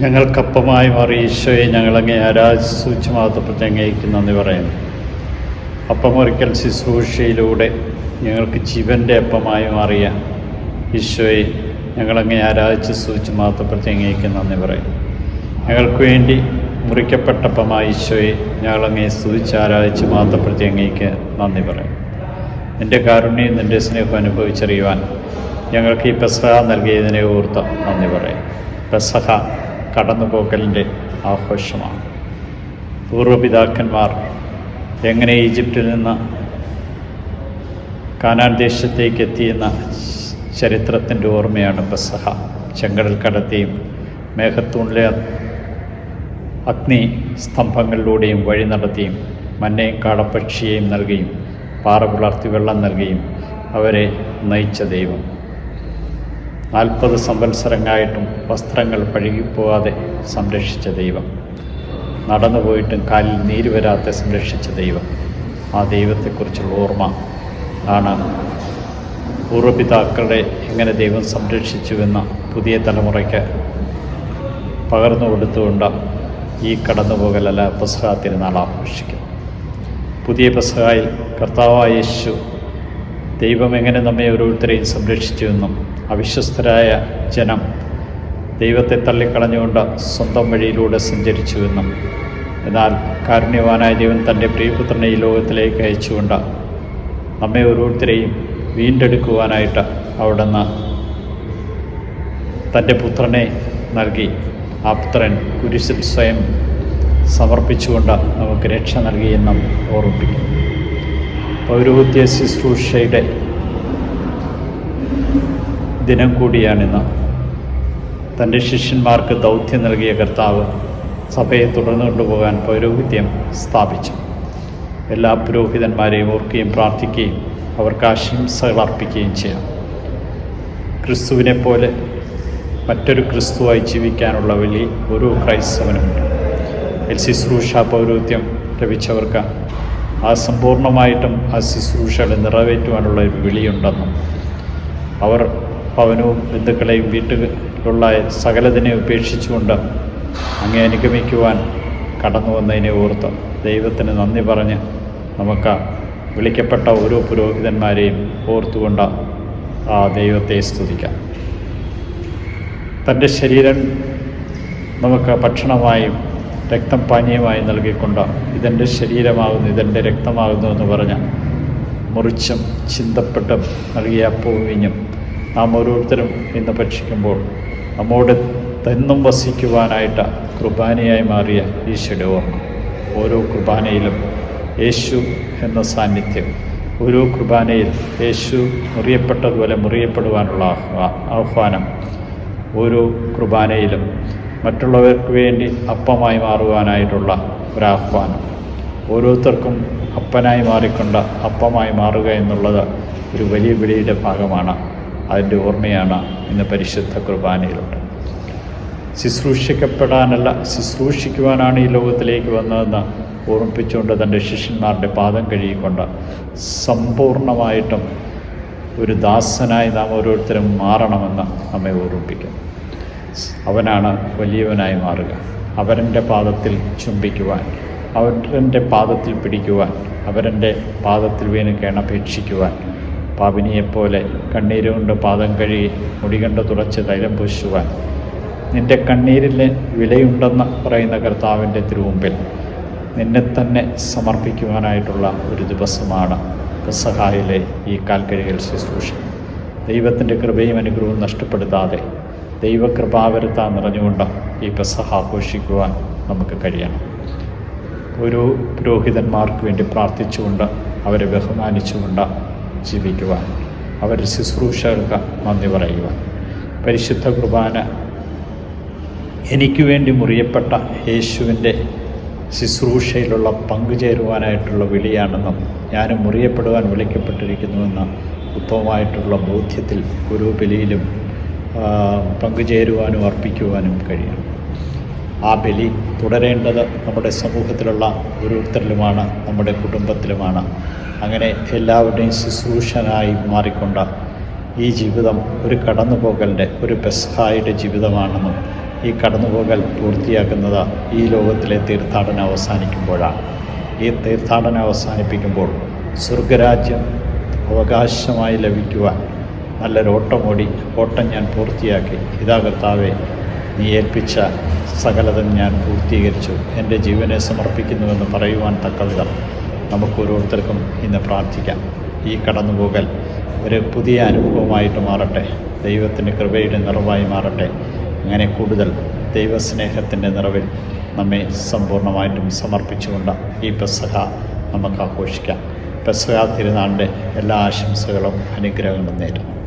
ഞങ്ങൾക്കപ്പമായി മാറി ഈശോയെ ഞങ്ങളങ്ങേ ആരാധിച്ചു മാത്രപ്പെട്ട് അങ്ങേക്ക് നന്ദി പറയുന്നു. അപ്പമൊരിക്കൽ ശുശ്രൂഷയിലൂടെ ഞങ്ങൾക്ക് ജീവന്റെ അപ്പമായി മാറിയ ഈശോയെ ഞങ്ങളങ്ങേ ആരാധിച്ച് സൂചിച്ച് മാത്രപ്പെടുത്തി അങ്ങേക്ക് നന്ദി പറയും ഞങ്ങൾക്ക് വേണ്ടി മുറിക്കപ്പെട്ടപ്പമായ ഈശോയെ ഞങ്ങളങ്ങേ സ്തുതിച്ച് ആരാധിച്ച് മാത്രപ്പെടുത്തി അങ്ങേക്ക് നന്ദി പറയും നിന്റെ കാരുണ്യം നിന്റെ സ്നേഹം അനുഭവിച്ചറിയുവാൻ ഞങ്ങൾക്ക് ഈ പെസഹ നൽകിയതിനെ ഓർത്ത് നന്ദി പറയും പെസഹ കടന്നുപോക്കലിന്റെ ആഘോഷമാണ്. പൂർവപിതാക്കന്മാർ എങ്ങനെ ഈജിപ്തിൽ നിന്ന് കാനാൻ ദേശത്തേക്ക് എത്തിയെന്ന ചരിത്രത്തിന്റെ ഓർമ്മയാണ് ബസഹ ചെങ്കടൽ കടത്തിയും മേഘത്തൂണിലെ അഗ്നി സ്തംഭങ്ങളിലൂടെയും വഴി നടത്തിയും മന്നയും കാടപ്പക്ഷിയെയും നൽകിയും പാറ പുലർത്തി വെള്ളം നൽകിയും അവരെ നയിച്ച ദൈവം. നാൽപ്പത് സംവത്സരങ്ങളായിട്ടും വസ്ത്രങ്ങൾ പഴുകിപ്പോകാതെ സംരക്ഷിച്ച ദൈവം. നടന്നു പോയിട്ടും കാലിൽ നീര് വരാതെ സംരക്ഷിച്ച ദൈവം. ആ ദൈവത്തെക്കുറിച്ചുള്ള ഓർമ്മ ആണ് പൂർവപിതാക്കളെ എങ്ങനെ ദൈവം സംരക്ഷിച്ചുവെന്ന പുതിയ തലമുറയ്ക്ക് പകർന്നു കൊടുത്തുകൊണ്ട് ഈ കടന്നുപോകലല്ല പെസഹ തിരുനാൾ ആഘോഷിക്കും പുതിയ പെസഹായിൽ കർത്താവായ യേശു ദൈവം എങ്ങനെ നമ്മെ ഓരോരുത്തരെയും സംരക്ഷിച്ചുവെന്നും അവിശ്വസ്തരായ ജനം ദൈവത്തെ തള്ളിക്കളഞ്ഞുകൊണ്ട് സ്വന്തം വഴിയിലൂടെ സഞ്ചരിച്ചുവെന്നും എന്നാൽ കാരുണ്യവാനായ ദൈവം തന്റെ പ്രിയപുത്രനെ ഈ ലോകത്തിലേക്ക് അയച്ചുകൊണ്ട് നമ്മെ ഓരോരുത്തരെയും വീണ്ടെടുക്കുവാനായിട്ട് അവിടുന്ന് തന്റെ പുത്രനെ നൽകി. ആ പുത്രൻ കുരിശിൽ സ്വയം സമർപ്പിച്ചുകൊണ്ട് നമുക്ക് രക്ഷ നൽകിയെന്നും ഓർമ്മിപ്പിക്കും പൗരോഹിത്യ ശുശ്രൂഷയുടെ ദിനം കൂടിയാണിന്ന്. തന്റെ ശിഷ്യന്മാർക്ക് ദൗത്യം നൽകിയ കർത്താവ് സഭയെ തുടർന്നു കൊണ്ടുപോകാൻ പൗരോഹിത്യം സ്ഥാപിച്ചു. എല്ലാ പുരോഹിതന്മാരെയും ഓർക്കുകയും പ്രാർത്ഥിക്കുകയും അവർക്ക് ആശംസകൾ അർപ്പിക്കുകയും ചെയ്യാം. ക്രിസ്തുവിനെ പോലെ മറ്റൊരു ക്രിസ്തുവായി ജീവിക്കാനുള്ള വലിയ ഓരോ ക്രൈസ്തവനുമുണ്ട്. എൽ ശുശ്രൂഷ പൗരോഹിത്യം ലഭിച്ചവർക്ക് ആ സമ്പൂർണമായിട്ടും ആ ശുശ്രൂഷകളെ നിറവേറ്റുവാനുള്ള ഒരു വിളിയുണ്ടെന്നും അവർ പവനവും ബന്ധുക്കളെയും വീട്ടിലുള്ള സകലതിനെ ഉപേക്ഷിച്ചുകൊണ്ട് അങ്ങേ അനുഗമിക്കുവാൻ കടന്നു വന്നതിനെ ഓർത്ത് ദൈവത്തിന് നന്ദി പറഞ്ഞ് നമുക്ക് വിളിക്കപ്പെട്ട ഓരോ പുരോഹിതന്മാരെയും ഓർത്തുകൊണ്ട് ആ ദൈവത്തെ സ്തുതിക്കാം. തന്റെ ശരീരം നമുക്ക് ഭക്ഷണമായും രക്തം പാനീയമായി നൽകിക്കൊണ്ട് ഇതെന്റെ ശരീരമാകുന്നു ഇതെന്റെ രക്തമാകുന്നു എന്ന് പറഞ്ഞ് മുറിച്ചും ചിന്തപ്പെട്ടും നൽകിയ അപ്പവും നാം ഓരോരുത്തരും ഇന്ന് ഭക്ഷിക്കുമ്പോൾ നമ്മോട് തെന്നും വസിക്കുവാനായിട്ട് കുർബാനയായി മാറിയ ഈശോയുടെ ഓർമ്മ. ഓരോ കുർബാനയിലും യേശു എന്ന സാന്നിധ്യം ഓരോ കുർബാനയിൽ യേശു മുറിയപ്പെട്ടതുപോലെ മുറിയപ്പെടുവാനുള്ള ആഹ്വാ- ആഹ്വാനം ഓരോ കുർബാനയിലും മറ്റുള്ളവർക്ക് വേണ്ടി അപ്പമായി മാറുവാനായിട്ടുള്ള ഒരാഹ്വാനം ഓരോരുത്തർക്കും അപ്പനായി മാറിക്കൊണ്ട് അപ്പമായി മാറുക എന്നുള്ളത് ഒരു വലിയ വിളിയുടെ ഭാഗമാണ്. അതിന്റെ ഓർമ്മയാണ് ഇന്ന് പരിശുദ്ധ കുർബാനയിലുണ്ട്. ശുശ്രൂഷിക്കപ്പെടാനല്ല ശുശ്രൂഷിക്കുവാനാണ് ഈ ലോകത്തിലേക്ക് വന്നതെന്ന് ഓർമ്മിപ്പിച്ചുകൊണ്ട് തന്റെ ശിഷ്യന്മാരുടെ പാദം കഴുകിക്കൊണ്ട് സമ്പൂർണമായിട്ടും ഒരു ദാസനായി നാം ഓരോരുത്തരും മാറണമെന്ന് നമ്മെ ഓർമ്മിപ്പിക്കും അവനാണ് വലിയവനായി മാറുക. അവരന്റെ പാദത്തിൽ ചുംബിക്കുവാൻ അവരന്റെ പാദത്തിൽ പിടിക്കുവാൻ അവരന്റെ പാദത്തിൽ വീണ് കേണപേക്ഷിക്കുവാൻ പാപിനിയെപ്പോലെ കണ്ണീരുകൊണ്ട് പാദം കഴുകി മുടികണ്ട് തുടച്ച് തൈലം പൂശുവാൻ. നിന്റെ കണ്ണീരിൽ വിലയുണ്ടെന്ന് പറയുന്ന കർത്താവിന്റെ തിരുമുമ്പിൽ നിന്നെ തന്നെ സമർപ്പിക്കുവാനായിട്ടുള്ള ഒരു ദിവസമാണ് പെസഹായിലെ ഈ കാൽക്കഴികൾ ശുശ്രൂഷ. ദൈവത്തിന്റെ കൃപയും അനുഗ്രഹവും നഷ്ടപ്പെടുത്താതെ ദൈവകൃപാവരത നിറഞ്ഞുകൊണ്ട് ഈ പെസഹ ആഘോഷിക്കുവാൻ നമുക്ക് കഴിയണം. ഒരു പുരോഹിതന്മാർക്ക് വേണ്ടി പ്രാർത്ഥിച്ചുകൊണ്ട് അവരെ ബഹുമാനിച്ചുകൊണ്ട് ജീവിക്കുവാൻ അവരുടെ ശുശ്രൂഷകൾക്ക് നന്ദി പറയുവാൻ. പരിശുദ്ധ കുർബാന എനിക്ക് വേണ്ടി മുറിയപ്പെട്ട യേശുവിന്റെ ശുശ്രൂഷയിലുള്ള പങ്കുചേരുവാനായിട്ടുള്ള വിളിയാണെന്നും ഞാനും മുറിയപ്പെടുവാൻ വിളിക്കപ്പെട്ടിരിക്കുന്നുവെന്ന ഉത്തമമായിട്ടുള്ള ബോധ്യത്തിൽ ഓരോ ബലിയിലും പങ്കുചേരുവാനും അർപ്പിക്കുവാനും കഴിയണം ആ ബലി തുടരേണ്ടത് നമ്മുടെ സമൂഹത്തിലുള്ള ഓരോരുത്തരിലുമാണ് നമ്മുടെ കുടുംബത്തിലുമാണ്. അങ്ങനെ എല്ലാവരുടെയും ശുശ്രൂഷനായി മാറിക്കൊണ്ട ഈ ജീവിതം ഒരു കടന്നുപോകലിന്റെ ഒരു പെസഹായുടെ ജീവിതമാണെന്നും ഈ കടന്നുപോകൽ പൂർത്തിയാക്കുന്നത് ഈ ലോകത്തിലെ തീർത്ഥാടനം അവസാനിക്കുമ്പോഴാണ്. ഈ തീർത്ഥാടനം അവസാനിപ്പിക്കുമ്പോൾ സ്വർഗരാജ്യം അവകാശമായി ലഭിക്കുവാൻ നല്ലൊരു ഓട്ടമോടി ഓട്ടം ഞാൻ പൂർത്തിയാക്കി. ഇതാ കർത്താവെ നീ ഏൽപ്പിച്ച സകലതും ഞാൻ പൂർത്തീകരിച്ചു. എന്റെ ജീവനെ സമർപ്പിക്കുന്നുവെന്ന് പറയുവാൻ തക്കവിധം നമുക്ക് ഓരോരുത്തർക്കും ഇന്ന് പ്രാർത്ഥിക്കാം. ഈ കടന്നുപോകൽ ഒരു പുതിയ അനുഭവമായിട്ട് മാറട്ടെ. ദൈവത്തിന്റെ കൃപയുടെ നിറവായി മാറട്ടെ. അങ്ങനെ കൂടുതൽ ദൈവസ്നേഹത്തിന്റെ നിറവിൽ നമ്മെ സമ്പൂർണമായിട്ടും സമർപ്പിച്ചുകൊണ്ട് ഈ പെസഹ നമുക്ക് ആഘോഷിക്കാം. പെസഹ തിരുനാളിന്റെ എല്ലാ ആശംസകളും അനുഗ്രഹങ്ങളും നേരുന്നു.